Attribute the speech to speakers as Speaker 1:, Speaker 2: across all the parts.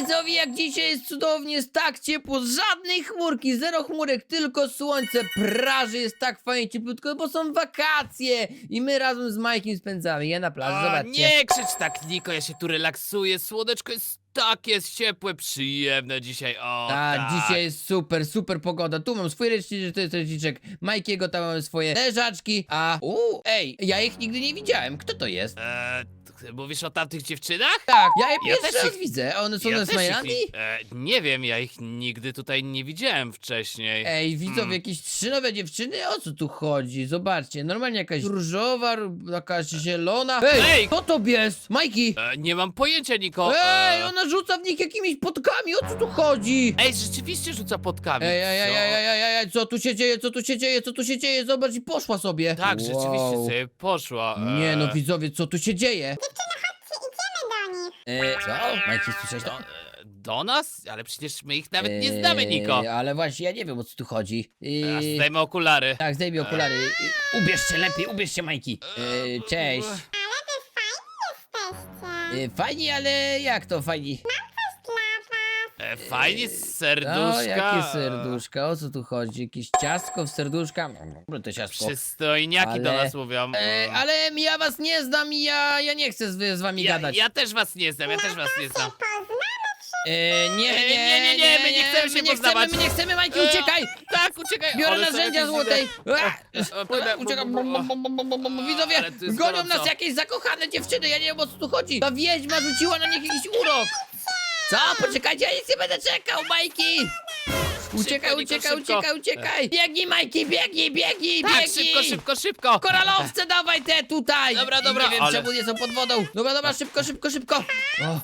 Speaker 1: widzowie, jak dzisiaj jest cudownie, jest tak ciepło, żadnej chmurki, zero chmurek, tylko słońce praży, jest tak fajnie cieplutko, bo są wakacje i my razem z Majkiem spędzamy je na plaży,
Speaker 2: A,
Speaker 1: zobaczcie.
Speaker 2: nie krzycz tak, Niko, ja się tu relaksuję. Słoneczko jest tak jest ciepłe, przyjemne dzisiaj. O,
Speaker 1: Tak,
Speaker 2: tak.
Speaker 1: dzisiaj jest super, super pogoda. Tu mam swój ręczniczek, to jest ręczniczek Majkiego, tam mamy swoje leżaczki, a... Uuu, ej, ja ich nigdy nie widziałem, kto to jest?
Speaker 2: E, mówisz o tamtych dziewczynach?
Speaker 1: Tak, ja je
Speaker 2: Ja
Speaker 1: pierwszy
Speaker 2: też
Speaker 1: raz
Speaker 2: ich-
Speaker 1: widzę, one są na
Speaker 2: też ich E, nie wiem, ja ich nigdy tutaj nie widziałem wcześniej.
Speaker 1: Ej, widzowie,
Speaker 2: Mm.
Speaker 1: jakieś trzy nowe dziewczyny? O co tu chodzi? Zobaczcie, normalnie jakaś różowa, lub jakaś zielona. Ej,
Speaker 2: Ej!
Speaker 1: kto to jest? Majki!
Speaker 2: E, nie mam pojęcia, Niko.
Speaker 1: Ej,
Speaker 2: E,
Speaker 1: ona rzuca w nich jakimiś podkami, o co tu chodzi?
Speaker 2: Ej, rzeczywiście rzuca podkami.
Speaker 1: Ej, ej, ej,
Speaker 2: co?
Speaker 1: ej, ej, ej, ej, co tu się dzieje, co tu się dzieje, co tu się dzieje? Zobacz i poszła sobie.
Speaker 2: Tak, rzeczywiście
Speaker 1: Wow.
Speaker 2: sobie poszła. E,
Speaker 1: Nie no, widzowie, co tu się dzieje?
Speaker 3: Idziemy do nich.
Speaker 1: E, co? Majki, słyszałeś
Speaker 2: do,
Speaker 1: to?
Speaker 2: e, do nas? Ale przecież my ich nawet nie znamy, Niko.
Speaker 1: E, Ale właśnie, ja nie wiem, o co tu chodzi. E,
Speaker 2: A zdejmę okulary.
Speaker 1: Tak, zdejmij okulary. E, Ubierz się lepiej, ubierz się, Majki. E, Cześć.
Speaker 3: Ale wy fajni jesteście.
Speaker 1: E, Fajnie, ale jak to
Speaker 3: was.
Speaker 2: E, fajnie, serduszka.
Speaker 1: No, jakie serduszka? O co tu chodzi? Jakieś ciastko w serduszka? Dobre to ciastko.
Speaker 2: Przystojniaki do
Speaker 1: Ale-
Speaker 2: nas mówią.
Speaker 1: E, ale ja was nie znam i ja, ja nie chcę z, z wami
Speaker 2: ja,
Speaker 1: gadać.
Speaker 2: ja też was nie znam, ja też was nie znam.
Speaker 1: E, nie, nie,
Speaker 2: nie, nie, nie, my nie chcemy się
Speaker 1: my nie
Speaker 2: poznawać.
Speaker 1: chcemy, my nie chcemy, Majki,
Speaker 2: E,
Speaker 1: uciekaj!
Speaker 2: Tak, uciekaj.
Speaker 1: Biorę
Speaker 2: są
Speaker 1: narzędzia
Speaker 2: jakieś
Speaker 1: złotej!
Speaker 2: dziwne. E,
Speaker 1: Uciekam!
Speaker 2: bu- bu- bu-
Speaker 1: Widzowie,
Speaker 2: Ale jest
Speaker 1: gonią
Speaker 2: gorąco.
Speaker 1: nas jakieś zakochane dziewczyny, ja nie wiem o co tu chodzi. Ta wiedźma rzuciła na nich jakiś urok. Co? Poczekajcie, ja nic nie będę czekał, Majki! Uciekaj,
Speaker 2: Niko,
Speaker 1: uciekaj,
Speaker 2: szybko.
Speaker 1: uciekaj, uciekaj! Biegnij, Majki, biegnij, biegnij,
Speaker 2: Tak,
Speaker 1: biegnij!
Speaker 2: szybko, szybko, szybko.
Speaker 1: Koralowce dawaj te tutaj!
Speaker 2: Dobra, dobra,
Speaker 1: Nie wiem
Speaker 2: ale-
Speaker 1: czemu nie są pod wodą. Dobra, dobra, szybko, szybko, szybko. O.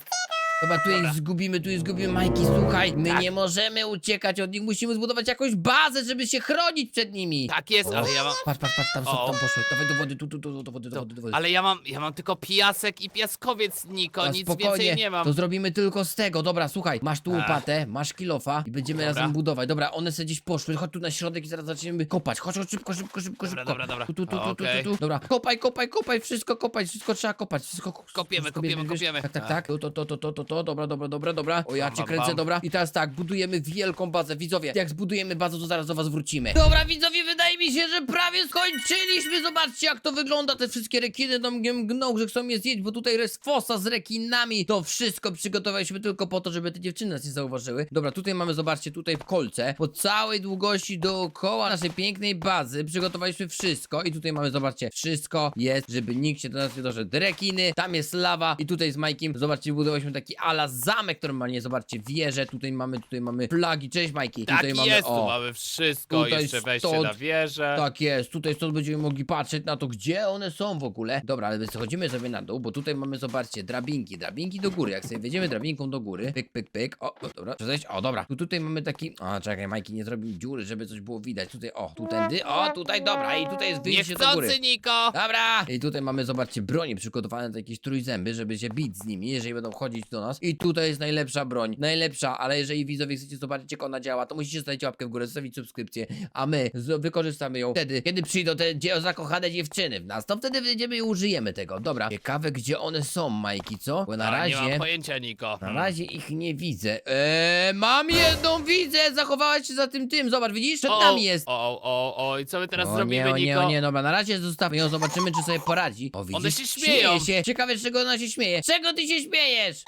Speaker 1: Dobra, tu ich zgubimy, tu ich zgubimy. Majki, słuchaj, my
Speaker 2: Tak.
Speaker 1: nie możemy uciekać od nich, musimy zbudować jakąś bazę, żeby się chronić przed nimi.
Speaker 2: Tak jest, ale ja mam...
Speaker 1: Patrz, patrz, patrz, tam są,
Speaker 2: O.
Speaker 1: tam poszły. Dawaj do wody, tu, tu, tu, do wody, do wody, do wody.
Speaker 2: Ale ja mam, ja mam tylko piasek i piaskowiec, Niko,
Speaker 1: A
Speaker 2: nic więcej nie mam.
Speaker 1: to zrobimy tylko z tego. Dobra, słuchaj, masz tu
Speaker 2: Ach.
Speaker 1: łopatę, masz kilofa i będziemy
Speaker 2: Dobra.
Speaker 1: razem budować. Dobra, one sobie gdzieś poszły, chodź tu na środek i zaraz zaczniemy kopać. Chodź, chodź, szybko, szybko, szybko,
Speaker 2: Dobra,
Speaker 1: szybko.
Speaker 2: dobra, dobra.
Speaker 1: Tu, tu, tu, tu, tu,
Speaker 2: Okej.
Speaker 1: tu, tu. Dobra, kopaj, kopaj, kopaj, wszystko kopać, wszystko trzeba kopać, wszystko ko-
Speaker 2: Kopiemy, kopiemy, kopiemy.
Speaker 1: Tak, tak, tak. To, to, to, to, to, to, to, dobra, dobra, dobra, dobra. O, ja
Speaker 2: Bam,
Speaker 1: cię
Speaker 2: bam,
Speaker 1: kręcę,
Speaker 2: bam.
Speaker 1: dobra. I teraz tak, budujemy wielką bazę. Widzowie, jak zbudujemy bazę, to zaraz do was wrócimy. Dobra, widzowie, wydaje mi się, że prawie skończyliśmy. Zobaczcie, jak to wygląda. Te wszystkie rekiny tam mnie mgną, że chcą je zjeść, bo tutaj jest fosa z rekinami. To wszystko przygotowaliśmy tylko po to, żeby te dziewczyny nas nie zauważyły. Dobra, tutaj mamy, zobaczcie, tutaj kolce. Po całej długości dookoła naszej pięknej bazy przygotowaliśmy wszystko. I tutaj mamy, zobaczcie, wszystko jest, żeby nikt się do nas nie doszedł. Rekiny, tam jest lawa i tutaj z Majkiem, zobaczcie, budowaliśmy taki ala zamek, który ma, nie, zobaczcie, wieżę. Tutaj mamy, tutaj mamy flagi. Cześć, Majki.
Speaker 2: Tak
Speaker 1: tutaj mamy,
Speaker 2: jest, tu
Speaker 1: o,
Speaker 2: mamy wszystko,
Speaker 1: Tutaj
Speaker 2: jeszcze wejście
Speaker 1: stąd-
Speaker 2: na wieżę.
Speaker 1: tak jest, tutaj stąd będziemy mogli patrzeć na to, gdzie one są w ogóle. Dobra, ale schodzimy sobie na dół, bo tutaj mamy, zobaczcie, drabinki, drabinki do góry. Jak sobie wejdziemy drabinką do góry, pyk, pyk, pyk, o, o dobra, zejść? O, dobra, tu tutaj mamy taki, a czekaj, Majki nie zrobił dziury, żeby coś było widać. Tutaj, o, tu tędy, o, tutaj, dobra, i tutaj jest wyjście do góry.
Speaker 2: Niechcący, Niko!
Speaker 1: Dobra! I tutaj mamy, zobaczcie, bronie przygotowane do jakieś trójzęby, żeby się bić z nimi, jeżeli będą chodzić do nas. I tutaj jest najlepsza broń. Najlepsza, ale jeżeli widzowie chcecie zobaczyć, jak ona działa, to musicie zostawić łapkę w górę, zostawić subskrypcję, a my wykorzystamy ją wtedy, kiedy przyjdą te dzie- zakochane dziewczyny w nas. To wtedy będziemy i użyjemy tego. Dobra, ciekawe, gdzie one są, Majki, co? Bo na
Speaker 2: A,
Speaker 1: razie...
Speaker 2: Nie mam pojęcia, Niko.
Speaker 1: Na razie ich nie widzę. Eee, mam jedną, widzę! Zachowałaś się za tym tym, zobacz, widzisz? Przed
Speaker 2: O,
Speaker 1: nami jest.
Speaker 2: O, o, o, i co my teraz
Speaker 1: o
Speaker 2: zrobimy,
Speaker 1: nie, o nie,
Speaker 2: Niko?
Speaker 1: o nie, dobra, na razie zostawmy ją, zobaczymy, czy sobie poradzi. O, widzisz?
Speaker 2: One się śmieją.
Speaker 1: Śmieje się. Ciekawe, z czego ona się śmieje. Czego ty się śmiejesz?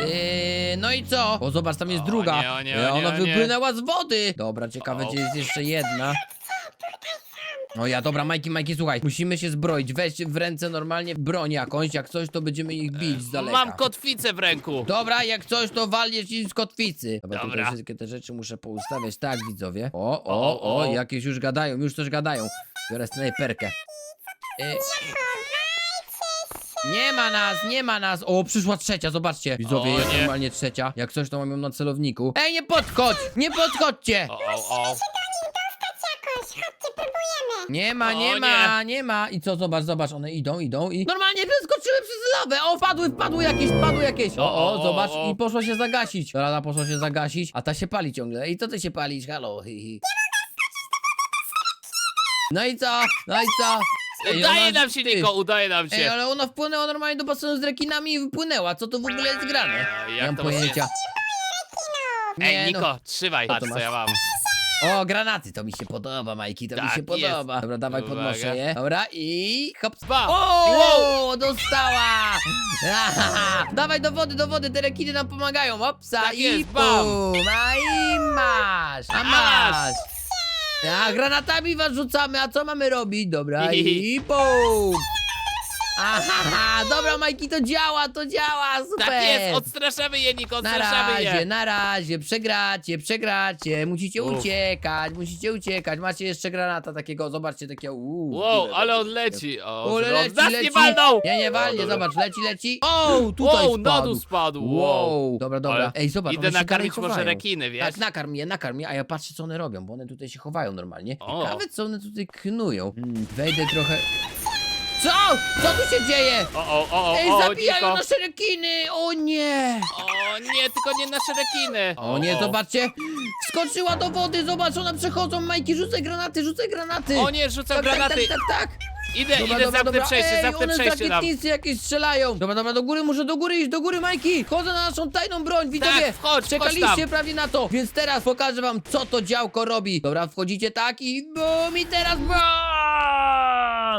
Speaker 1: Yy, no i co? O, zobacz, tam jest
Speaker 2: O
Speaker 1: druga.
Speaker 2: nie, o nie,
Speaker 1: Yy,
Speaker 2: o nie,
Speaker 1: Ona
Speaker 2: o nie.
Speaker 1: wypłynęła z wody. Dobra, ciekawe,
Speaker 2: O.
Speaker 1: gdzie jest jeszcze jedna. O ja, dobra, Majki, Majki, słuchaj, musimy się zbroić. Weź w ręce normalnie broń jakąś, jak coś, to będziemy ich bić z daleka.
Speaker 2: Mam kotwicę w ręku.
Speaker 1: Dobra, jak coś, to walniesz ci z kotwicy. Dobra, tutaj
Speaker 2: Dobra.
Speaker 1: wszystkie te rzeczy muszę poustawiać, tak, widzowie. O, o,
Speaker 2: O,
Speaker 1: o,
Speaker 2: o.
Speaker 1: jakieś już gadają, już coś gadają. Biorę snajperkę. E... Nie ma nas, nie ma nas! O, przyszła trzecia, zobaczcie. Widzowie,
Speaker 2: O,
Speaker 1: jest
Speaker 2: nie.
Speaker 1: normalnie trzecia. Jak coś, to mam ją na celowniku. Ej, nie podchodź! Nie podchodźcie!
Speaker 2: O, o, o.
Speaker 3: Jakoś, chodźcie, próbujemy.
Speaker 1: Nie ma,
Speaker 2: O,
Speaker 1: nie
Speaker 2: nie.
Speaker 1: ma, nie ma. I co, zobacz, zobacz, one idą, idą i... Normalnie przeskoczyły przez lawę! O, wpadły, wpadły jakieś, wpadły jakieś! O,
Speaker 2: O,
Speaker 1: o,
Speaker 2: o,
Speaker 1: zobacz,
Speaker 2: o.
Speaker 1: i poszło się zagasić. Rada poszła się zagasić, a ta się pali ciągle. I co ty się palisz? Halo, hi, hi. No i co? No i co? Ej,
Speaker 2: Udaje
Speaker 1: ona-
Speaker 2: nam się,
Speaker 1: ty.
Speaker 2: Niko, udaje nam
Speaker 1: Ej,
Speaker 2: się.
Speaker 1: ale ona wpłynęła normalnie do basenu z rekinami i wypłynęła. Co to w ogóle jest grane?
Speaker 2: Ej,
Speaker 1: Nie mam
Speaker 2: to
Speaker 1: pojęcia.
Speaker 2: Ej,
Speaker 1: Nie, no.
Speaker 2: Niko, trzymaj,
Speaker 1: Co to
Speaker 2: patrz co
Speaker 1: masz?
Speaker 2: ja mam.
Speaker 1: O, granaty, to mi się podoba, Majki, to mi
Speaker 2: Tak
Speaker 1: się
Speaker 2: jest.
Speaker 1: podoba. Dobra, dawaj,
Speaker 2: Uwaga.
Speaker 1: podnoszę je. Dobra, i hop.
Speaker 2: Dwa.
Speaker 1: O, dostała! Dawaj do wody, do wody, te rekiny nam pomagają. Hopsa
Speaker 2: Tak
Speaker 1: i
Speaker 2: jest, bam.
Speaker 1: pum, a i masz, a masz. A granatami was rzucamy, a co mamy robić? Dobra, i pum. Aha, dobra, Majki, to działa, to działa, super.
Speaker 2: Tak jest, odstraszamy je, Niko,
Speaker 1: Na
Speaker 2: odstraszamy
Speaker 1: razie,
Speaker 2: je.
Speaker 1: na razie, przegracie, przegracie, musicie
Speaker 2: Uf.
Speaker 1: uciekać, musicie uciekać, macie jeszcze granata takiego, zobaczcie, takiego, uuu.
Speaker 2: Wow, ale on leci. O, żeby
Speaker 1: leci,
Speaker 2: nas
Speaker 1: leci.
Speaker 2: nie walnął.
Speaker 1: Nie, nie walnie,
Speaker 2: dobra.
Speaker 1: zobacz, leci, leci. O, tutaj
Speaker 2: Wow, na dół
Speaker 1: spadł.
Speaker 2: spadł. Wow.
Speaker 1: Wow, dobra, dobra.
Speaker 2: Ale
Speaker 1: Ej, zobacz,
Speaker 2: Idę
Speaker 1: one się dalej
Speaker 2: nakarmić może
Speaker 1: chowają.
Speaker 2: rekiny, wiesz?
Speaker 1: Tak, nakarm je, nakarm je, a ja patrzę co one robią, bo one tutaj się chowają normalnie.
Speaker 2: O.
Speaker 1: Ciekawe co one tutaj knują. Hmm, wejdę trochę... Co? Co tu się dzieje?
Speaker 2: O, o, o, o,
Speaker 1: Ej,
Speaker 2: o,
Speaker 1: zabijają
Speaker 2: Niko.
Speaker 1: nasze rekiny! O nie!
Speaker 2: O nie, tylko nie nasze rekiny.
Speaker 1: O nie, zobaczcie! Wskoczyła do wody, zobacz, one przechodzą, Majki, rzucaj granaty, rzucaj granaty!
Speaker 2: O nie, rzucam
Speaker 1: tak,
Speaker 2: granaty.
Speaker 1: Tak, tak, tak, tak.
Speaker 2: Idę, idę, zamknę przejście,
Speaker 1: Ej,
Speaker 2: zamknę
Speaker 1: one
Speaker 2: przejście tam.
Speaker 1: rakietnicy jakieś strzelają. Dobra, dobra, do góry, muszę do góry iść, do góry, Majki! Chodzę na naszą tajną broń, widzowie!
Speaker 2: Tak, wchodź, wchodź
Speaker 1: Czekaliście
Speaker 2: tam.
Speaker 1: prawie na to, więc teraz pokażę wam, co to działko robi. Dobra, wchodzicie tak i bum, i teraz bum!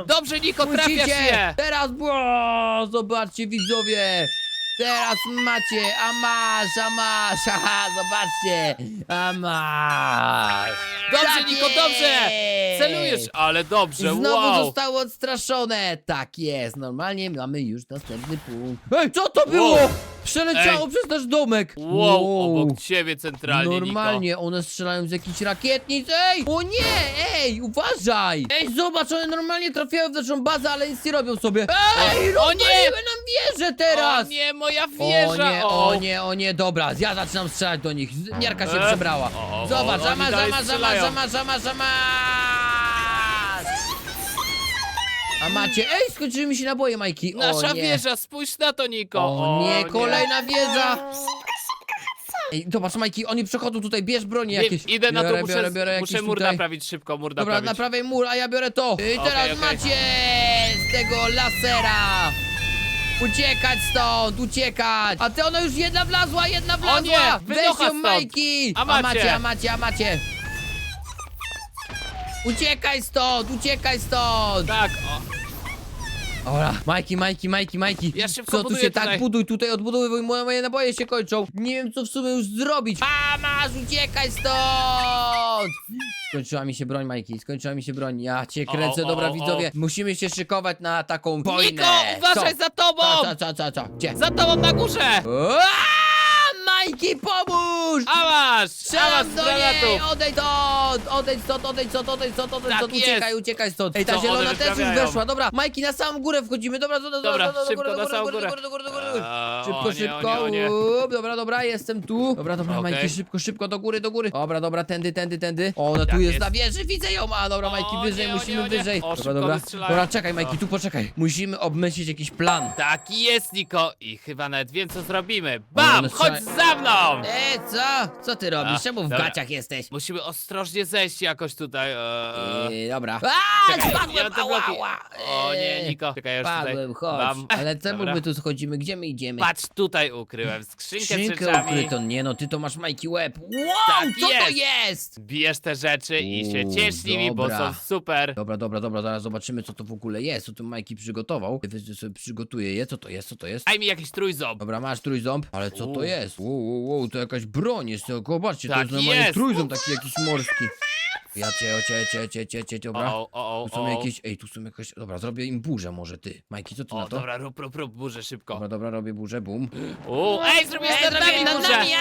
Speaker 2: Dobrze, Niko, trafiasz
Speaker 1: Musicie! Teraz, bro, zobaczcie widzowie! Teraz macie, a masz, a masz, haha, zobaczcie, a masz!
Speaker 2: Dobrze,
Speaker 1: Tak
Speaker 2: Niko, dobrze.
Speaker 1: jest!
Speaker 2: Celujesz, ale dobrze,
Speaker 1: Znowu
Speaker 2: wow.
Speaker 1: zostało odstraszone! Tak jest, normalnie mamy już następny punkt. Ej, co to było? Przeleciało
Speaker 2: Ej.
Speaker 1: przez nasz domek!
Speaker 2: Wow, obok ciebie centralnie,
Speaker 1: Normalnie, one strzelają z jakichś rakietnic. Ej! O nie! Ej, uważaj! Ej, zobacz, one normalnie trafiają w naszą bazę, ale nic nie robią sobie. Ej,
Speaker 2: O- o nie!
Speaker 1: rozwaliły nam wieżę
Speaker 2: Niko.
Speaker 1: teraz!
Speaker 2: O nie, moja
Speaker 1: O
Speaker 2: wieża.
Speaker 1: nie, o nie, o nie, dobra, ja zaczynam strzelać do nich. Z- Miarka się
Speaker 2: E?
Speaker 1: przebrała.
Speaker 2: O, o,
Speaker 1: Zobacz,
Speaker 2: o, oni
Speaker 1: zamasz,
Speaker 2: dalej
Speaker 1: zamasz, zamasz,
Speaker 2: strzelają.
Speaker 1: zamasz, zamasz, zamasz! A macie, ej, skończyły mi się naboje, Majki.
Speaker 2: Nasza
Speaker 1: o, nie.
Speaker 2: wieża, spójrz na to, Niko.
Speaker 1: O nie, kolejna wieża. Ej, zobacz, Majki, oni przechodzą tutaj, bierz broń
Speaker 2: Nie,
Speaker 1: jakieś.
Speaker 2: idę na to,
Speaker 1: biorę,
Speaker 2: muszę,
Speaker 1: biorę, biorę
Speaker 2: muszę
Speaker 1: jakieś
Speaker 2: mur
Speaker 1: tutaj.
Speaker 2: naprawić szybko, mur
Speaker 1: Dobra,
Speaker 2: naprawić.
Speaker 1: naprawiaj mur, a ja biorę to. I teraz
Speaker 2: okej.
Speaker 1: macie z tego lasera. Uciekać stąd, uciekać! A ty ona już jedna wlazła, jedna wlazła!
Speaker 2: nie,
Speaker 1: Weź ją,
Speaker 2: stąd.
Speaker 1: Majki!
Speaker 2: A macie.
Speaker 1: macie, a macie, a macie! Uciekaj stąd, uciekaj stąd!
Speaker 2: Tak, o.
Speaker 1: Dobra, Majki, Majki, Majki, Majki.
Speaker 2: Ja szybko
Speaker 1: Co tu
Speaker 2: buduję
Speaker 1: się tak
Speaker 2: tutaj.
Speaker 1: buduj, tutaj odbudowuj, moje, moje naboje się kończą. Nie wiem co w sumie już zrobić. A masz, uciekaj stąd! Skończyła mi się broń, Majki, skończyła mi się broń. Ja cię
Speaker 2: O,
Speaker 1: kręcę,
Speaker 2: o,
Speaker 1: dobra
Speaker 2: o, o.
Speaker 1: widzowie. Musimy się szykować na taką wojnę.
Speaker 2: Niko, uważaj
Speaker 1: co?
Speaker 2: za tobą!
Speaker 1: Co, co, co, co, gdzie?
Speaker 2: Za tobą na górze!
Speaker 1: Aaa! Majki, pomóż!
Speaker 2: Masz!
Speaker 1: Strzelam do niej!
Speaker 2: granatów!
Speaker 1: Odejdź stąd! Odejdź stąd, odejdź stąd, odejdź stąd, odejdź
Speaker 2: Tak
Speaker 1: stąd,
Speaker 2: jest.
Speaker 1: uciekaj, uciekaj stąd! Ej, ta
Speaker 2: Co one
Speaker 1: zielona też już
Speaker 2: wyprawiają?
Speaker 1: weszła, dobra, Majki, na samą górę wchodzimy, dobra, dobra,
Speaker 2: Dobra,
Speaker 1: dobra,
Speaker 2: szybko
Speaker 1: dobra,
Speaker 2: na
Speaker 1: dobra,
Speaker 2: samą
Speaker 1: dobra,
Speaker 2: górę.
Speaker 1: dobra, dobra, dobra, dobra.
Speaker 2: Eee,
Speaker 1: Szybko,
Speaker 2: o nie,
Speaker 1: szybko,
Speaker 2: o nie, o nie.
Speaker 1: Uup, dobra, dobra, jestem tu. Dobra, dobra,
Speaker 2: Okej.
Speaker 1: Majki, szybko, szybko, do góry, do góry. Dobra, dobra, tędy, tędy, tędy. O, ona tu
Speaker 2: Tak
Speaker 1: jest
Speaker 2: jest.
Speaker 1: na wieży, widzę ją, a dobra,
Speaker 2: O
Speaker 1: Majki, wyżej,
Speaker 2: nie, o
Speaker 1: musimy
Speaker 2: nie, o nie.
Speaker 1: wyżej.
Speaker 2: O,
Speaker 1: Dobra,
Speaker 2: szybko
Speaker 1: dobra, dobra, czekaj, Majki,
Speaker 2: O.
Speaker 1: tu poczekaj. Musimy obmyślić jakiś plan.
Speaker 2: Tak jest, Niko! I chyba nawet wiem, co zrobimy. Bam! Chodź za mną!
Speaker 1: E, co? Co ty robisz?
Speaker 2: A,
Speaker 1: Czemu w
Speaker 2: dobra.
Speaker 1: gaciach jesteś?
Speaker 2: Musimy ostrożnie zejść jakoś tutaj. Eee.
Speaker 1: Eee, dobra. A,
Speaker 2: Czekaj,
Speaker 1: spadłem,
Speaker 2: ja te
Speaker 1: ała,
Speaker 2: bloki.
Speaker 1: ała.
Speaker 2: O nie,
Speaker 1: Eee,
Speaker 2: Niko, czekaj, ja już tutaj
Speaker 1: Spadłem, chodź.
Speaker 2: mam.
Speaker 1: Ale czemu
Speaker 2: Dobra.
Speaker 1: my tu schodzimy? Gdzie my idziemy?
Speaker 2: Patrz, tutaj ukryłem skrzynkę, z
Speaker 1: Skrzynkę
Speaker 2: rzeczami.
Speaker 1: ukrytą. Nie no, ty to masz Majki łeb. Wow,
Speaker 2: Tak
Speaker 1: co to
Speaker 2: jest.
Speaker 1: jest?
Speaker 2: Bierz te rzeczy i się
Speaker 1: Uuu,
Speaker 2: ciesz nimi, bo
Speaker 1: dobra.
Speaker 2: są super.
Speaker 1: Dobra, dobra, dobra, zaraz zobaczymy co to w ogóle jest, co tu Majki przygotował. Wy sobie przygotuje je, co to jest, co to jest?
Speaker 2: Daj mi jakiś trójząb.
Speaker 1: Dobra, masz trójząb, ale co to
Speaker 2: Uuu.
Speaker 1: jest? Wow, wow, wow, to jakaś broń jest, to zobaczcie, to
Speaker 2: Tak
Speaker 1: jest normalnie
Speaker 2: jest.
Speaker 1: trójząb taki jakiś morski. Ja cię, cię, cię, cię, cię, cię, dobra.
Speaker 2: O, o, o,
Speaker 1: Tu są
Speaker 2: o.
Speaker 1: jakieś, ej, tu są jakieś, dobra, zrobię im burzę może ty. Majki, co ty na
Speaker 2: O,
Speaker 1: to?
Speaker 2: dobra, rób, rób, rób, burzę szybko.
Speaker 1: Dobra, dobra, robię burzę, bum.
Speaker 2: U, ej, zrobiłem
Speaker 1: Ej,
Speaker 2: nad nami
Speaker 1: zrobię nad
Speaker 2: burzę.
Speaker 1: nami, ja,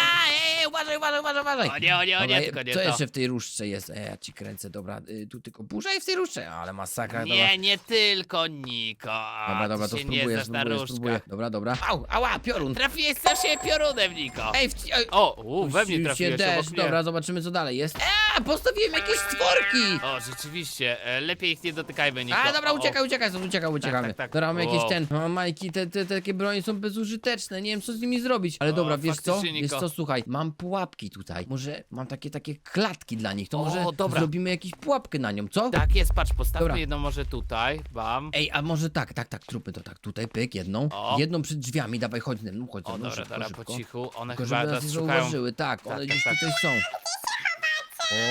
Speaker 1: ej, uważaj, uważaj, uważaj, uważaj.
Speaker 2: O nie, o nie, o nie,
Speaker 1: Dobra,
Speaker 2: tylko nie
Speaker 1: co
Speaker 2: to.
Speaker 1: jeszcze w tej różdżce jest? E, ja ci kręcę, dobra, y, tu tylko burza i w tej różdżce, ale masakra, dobra.
Speaker 2: Nie, nie tylko Niko. A,
Speaker 1: Dobra, dobra,
Speaker 2: ty
Speaker 1: to spróbuję,
Speaker 2: nie znasz na
Speaker 1: spróbuję, spróbuję.
Speaker 2: różkach.
Speaker 1: Dobra, dobra. Au, ała, piorun.
Speaker 2: Trafiłeś strasznie piorunem, Niko.
Speaker 1: Ej, w... ej,
Speaker 2: O, u, we mnie
Speaker 1: puścił
Speaker 2: trafiłeś
Speaker 1: się deszcz,
Speaker 2: mnie.
Speaker 1: dobra, zobaczymy co dalej jest. E, postawiłem jakieś stworki.
Speaker 2: O, rzeczywiście, e, lepiej ich nie dotykajmy, Niko.
Speaker 1: A, dobra,
Speaker 2: O,
Speaker 1: uciekaj, uciekaj, stąd uciekaj, uciekamy.
Speaker 2: tak, tak.
Speaker 1: Dobra, mamy jakieś
Speaker 2: Wow.
Speaker 1: ten, no, Majki, te, te, te takie bronie są bezużyteczne, nie wiem co z nimi zrobić. Ale
Speaker 2: O,
Speaker 1: dobra, wiesz co,
Speaker 2: faktycznie,
Speaker 1: wiesz
Speaker 2: Niko.
Speaker 1: co, słuchaj, mam pułapki tutaj. Może mam takie takie klatki dla nich, to
Speaker 2: O,
Speaker 1: może
Speaker 2: dobra.
Speaker 1: zrobimy jakąś pułapkę na nią, co?
Speaker 2: Tak jest, patrz, postawmy
Speaker 1: Dobra.
Speaker 2: jedną może tutaj, bam.
Speaker 1: Ej, a może tak, tak, tak, zróbmy to tak, tutaj pyk, jedną,
Speaker 2: O.
Speaker 1: jedną przed drzwiami, dawaj, chodź mną, chodź
Speaker 2: O,
Speaker 1: mną,
Speaker 2: dobra,
Speaker 1: szybko,
Speaker 2: dobra,
Speaker 1: szybko.
Speaker 2: po cichu, one
Speaker 1: Tylko
Speaker 2: chyba
Speaker 1: nas
Speaker 2: teraz
Speaker 1: nie
Speaker 2: szukają...
Speaker 1: zauważyły, tak, one
Speaker 2: Tak,
Speaker 1: gdzieś
Speaker 2: tak,
Speaker 1: tutaj są.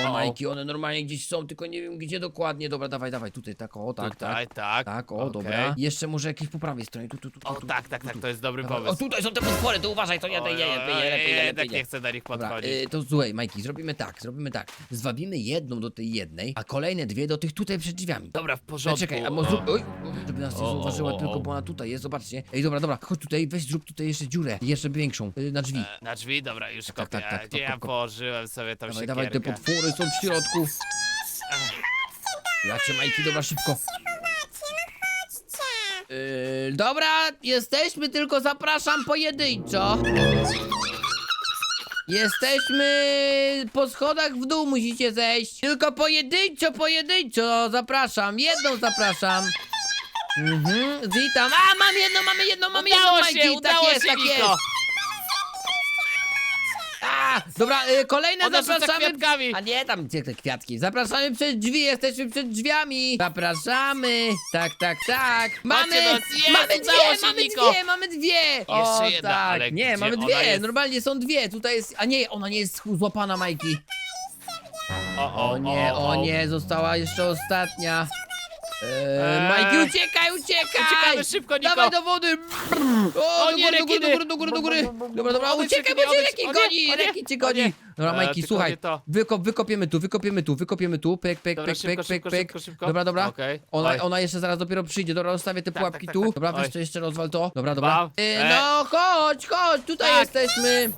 Speaker 1: O,
Speaker 2: O.
Speaker 1: Majki, one normalnie gdzieś są, tylko nie wiem gdzie dokładnie. Dobra, dawaj, dawaj, tutaj, tak, o, tak,
Speaker 2: Tutaj,
Speaker 1: tak.
Speaker 2: tak.
Speaker 1: Tak, o,
Speaker 2: okej.
Speaker 1: dobra. Jeszcze może jakieś po prawej stronie, tu, tu, tu, tu,
Speaker 2: O,
Speaker 1: tu,
Speaker 2: tak,
Speaker 1: tu,
Speaker 2: tak,
Speaker 1: tu,
Speaker 2: tak,
Speaker 1: tu.
Speaker 2: to jest dobry pomysł.
Speaker 1: O, tutaj są te potwory, to uważaj, to ja, ja, ja, ja, ja, ja, ja,
Speaker 2: jednak nie chcę do nich
Speaker 1: Dobra,
Speaker 2: podchodzić.
Speaker 1: y, to słuchaj, Majki, zrobimy tak, zrobimy tak. Zwabimy jedną do tej jednej, a kolejne dwie do tych tutaj przed drzwiami.
Speaker 2: Dobra, w
Speaker 1: Czekaj,
Speaker 2: porządku.
Speaker 1: czekaj, a może... Oj, żeby nas nie
Speaker 2: O, o,
Speaker 1: zauważyła,
Speaker 2: o,
Speaker 1: tylko
Speaker 2: o.
Speaker 1: bo ona tutaj jest, zobaczcie. Ej, dobra, dobra, chodź tutaj, weź zrób tutaj jeszcze dziurę, jeszcze większą, y, na drzwi.
Speaker 2: E, Na drzwi, dobra, już
Speaker 1: Tak,
Speaker 2: kopię.
Speaker 1: tak, tak,
Speaker 2: Gdzie
Speaker 1: kop,
Speaker 2: ja
Speaker 1: kop, kop.
Speaker 2: położyłem sobie tą
Speaker 1: Dawaj, dawaj, te? Potwory są w środku. Ja cię, Majki, dobra, szybko. Yy, dobra, jesteśmy, tylko zapraszam pojedynczo. Jesteśmy po schodach w dół, musicie zejść. Tylko pojedynczo, pojedynczo, zapraszam, jedną zapraszam. Mhm, witam. A, mam jedną, mamy jedną, mamy jedną, Majki, tak jest, tak jest. Dobra, y, kolejne
Speaker 2: rzuca
Speaker 1: zapraszamy.
Speaker 2: kwiatkami.
Speaker 1: A nie, tam gdzie te kwiatki. Zapraszamy przed drzwi, jesteśmy przed drzwiami. Zapraszamy. Tak, tak, tak. Mamy,
Speaker 2: nas, jest,
Speaker 1: mamy
Speaker 2: udało
Speaker 1: dwie,
Speaker 2: się,
Speaker 1: mamy
Speaker 2: Niko.
Speaker 1: dwie, mamy dwie. o,
Speaker 2: Jeszcze jedna,
Speaker 1: tak.
Speaker 2: ale
Speaker 1: Nie,
Speaker 2: gdzie
Speaker 1: mamy
Speaker 2: ona
Speaker 1: dwie,
Speaker 2: jest?
Speaker 1: normalnie są dwie. Tutaj jest, a nie, ona nie jest złapana, Majki.
Speaker 2: O,
Speaker 1: O nie, o nie, została jeszcze ostatnia. Eee,
Speaker 2: Eee.
Speaker 1: Majki, uciekaj, uciekaj!
Speaker 2: Uciekamy szybko, Niko.
Speaker 1: Dawaj do wody! O,
Speaker 2: O
Speaker 1: do
Speaker 2: nie,
Speaker 1: góry, do góry, do
Speaker 2: rekiny.
Speaker 1: góry, do góry, do góry! Dobra, dobra,
Speaker 2: Odejdź,
Speaker 1: uciekaj, bo
Speaker 2: rekiny,
Speaker 1: cię
Speaker 2: odejdź.
Speaker 1: rekin
Speaker 2: O nie,
Speaker 1: goni,
Speaker 2: o nie,
Speaker 1: rekin cię
Speaker 2: o
Speaker 1: goni! Dobra,
Speaker 2: Eee,
Speaker 1: Majki,
Speaker 2: tylko
Speaker 1: słuchaj,
Speaker 2: nie to.
Speaker 1: wykop, wykopiemy tu, wykopiemy tu, wykopiemy tu, pyk, pyk,
Speaker 2: Dobra,
Speaker 1: pyk,
Speaker 2: szybko,
Speaker 1: pyk, pyk,
Speaker 2: szybko,
Speaker 1: pyk.
Speaker 2: szybko, szybko.
Speaker 1: Dobra, dobra.
Speaker 2: Okej.
Speaker 1: Ona,
Speaker 2: Oj.
Speaker 1: ona jeszcze zaraz dopiero przyjdzie, dobra, rozstawię te
Speaker 2: Tak,
Speaker 1: pułapki
Speaker 2: tak,
Speaker 1: tu.
Speaker 2: tak.
Speaker 1: Dobra, weź
Speaker 2: Oj.
Speaker 1: jeszcze rozwal to. Dobra, dobra. E,
Speaker 2: E.
Speaker 1: no, chodź, chodź, tutaj
Speaker 2: Tak.
Speaker 1: jesteśmy.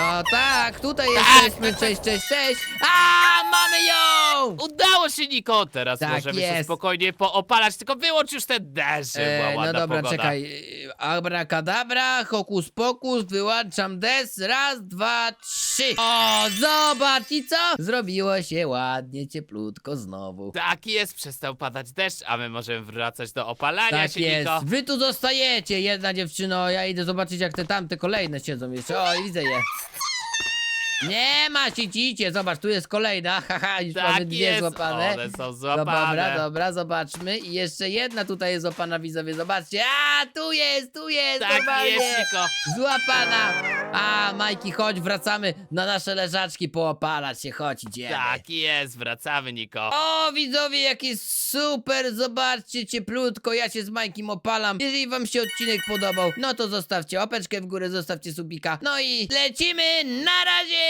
Speaker 1: A tak, tutaj jesteśmy, cześć, cześć, cześć. A, mamy ją!
Speaker 2: Udało się, Niko! Teraz
Speaker 1: Tak
Speaker 2: możemy się
Speaker 1: jest.
Speaker 2: spokojnie poopalać, tylko wyłącz już ten deszcz, była
Speaker 1: E, no
Speaker 2: ładna
Speaker 1: dobra,
Speaker 2: pogoda.
Speaker 1: czekaj. E, Abracadabra, hokus pokus, wyłączam des. Raz, dwa, trzy. O, zobacz i co? Zrobiło się ładnie, cieplutko znowu.
Speaker 2: Tak jest, przestał padać deszcz, a my możemy wracać do opalania
Speaker 1: Tak
Speaker 2: się,
Speaker 1: jest.
Speaker 2: Niko.
Speaker 1: Wy tu zostajecie, jedna dziewczyno. Ja idę zobaczyć, jak te tamte kolejne siedzą jeszcze. O, widzę je. Nie ma, siedzicie. Zobacz, tu jest kolejna. Haha, już mamy
Speaker 2: Tak
Speaker 1: dwie
Speaker 2: jest,
Speaker 1: złapane.
Speaker 2: one są
Speaker 1: No
Speaker 2: złapane.
Speaker 1: Dobra, dobra, zobaczmy. I jeszcze jedna tutaj jest złapana, widzowie, zobaczcie. A, tu jest, tu jest,
Speaker 2: Tak
Speaker 1: normalnie.
Speaker 2: jest, Niko.
Speaker 1: Złapana! A, Majki, chodź, wracamy na nasze leżaczki poopalać się, chodź, idziemy.
Speaker 2: Tak jest, wracamy, Niko.
Speaker 1: O, widzowie, jaki super, zobaczcie, cieplutko, ja się z Majkiem opalam. Jeżeli wam się odcinek podobał, no to zostawcie łapeczkę w górę, zostawcie subika. No i lecimy, na razie!